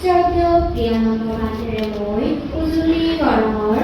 শ্রদ্ধেয় প্রিয়নত মাঝের মই উজুলি গরমর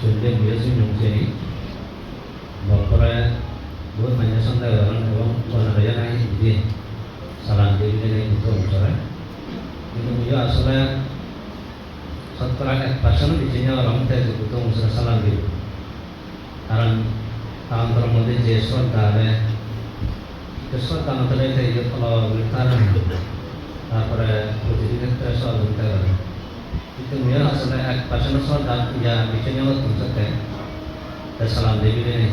Widama তো যে কোনো মানুষ দুনো ঠাই দুনো ঠাই বেশি দূরেই দুটো অংশ রেশন বিদ্যাগার দেখা দিল সেক্ষেত্রে অনেক কিছু খানা রোসা চললে বিয়েছি নুংসেনি বপরে বহুত মানুষ সন্দেহ করেন এবং বনারয়া নাই দিয়ে সালান দিয়ে নেই দুটো অংশরে কিন্তু মুঝে আসলে শতকরা এক পার্সেন্ট বিচিnya orang teh butuh musuh salam gitu কারণ তাদের মধ্যে যে শ্রদ্ধা আছে সে শ্রদ্ধা না থাকলে তাই যে ফলো কারণ তারপরে প্রতিদিন একটা সহযোগিতা করে itu dia asalnya ek pasien asal dan ya bicaranya lo tuh sate dan salam dewi ini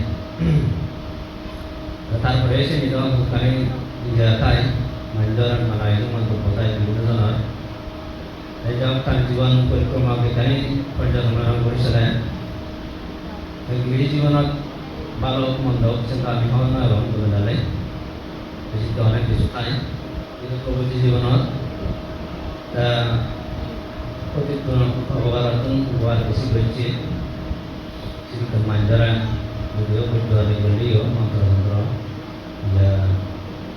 tetap beres ini doang bukan ini jatai manjuran mana itu mantu kota itu itu sana saya jawab kan jiwan berikut mau kita ini perjalanan orang beri selain yang beri jiwan nak balok mondok cinta di kawan lah orang tuh dalai di situ orang disukai. Itu kau beri jiwan nak tunan pabagaratun buat isi benci Sini kemanjaran Beliau berdua beliau Mantra-mantra Ya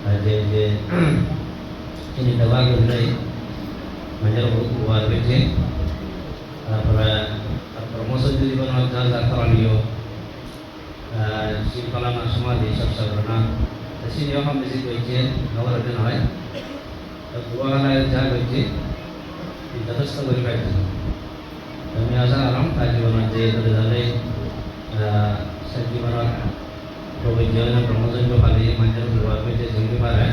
Aja aja Ini dah bagus menjadi luar biasa para promosi di mana jaga karanio si kalangan semua di sabsabrana sini orang mesti biasa nawar ada naik dua kali jaga di atas tu beri biasa kami asa orang tadi je tadi tadi segi mana provision promosi itu kali menjadi luar biasa jadi para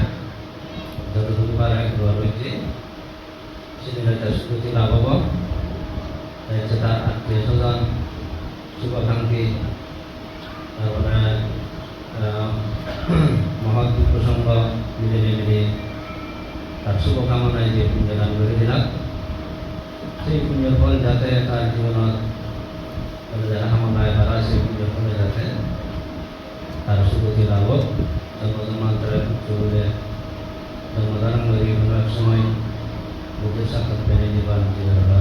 jadi para luar biasa sehingga tersebut tidak? apa saya cetak akhir sosan suka kangki kepada mohon kusangka menjadi menjadi সেই পুণ্যফল যাতে তার জীবনত যারা আমার ভাই ভাড়া সেই পুণ্যফলে যাতে তার সুগতি লাভ জন্মজন্মান্তরে চলবে জন্মধারণ করে বিভিন্ন সময় বুকের সাক্ষাৎ পেরে নিবার নিজেরা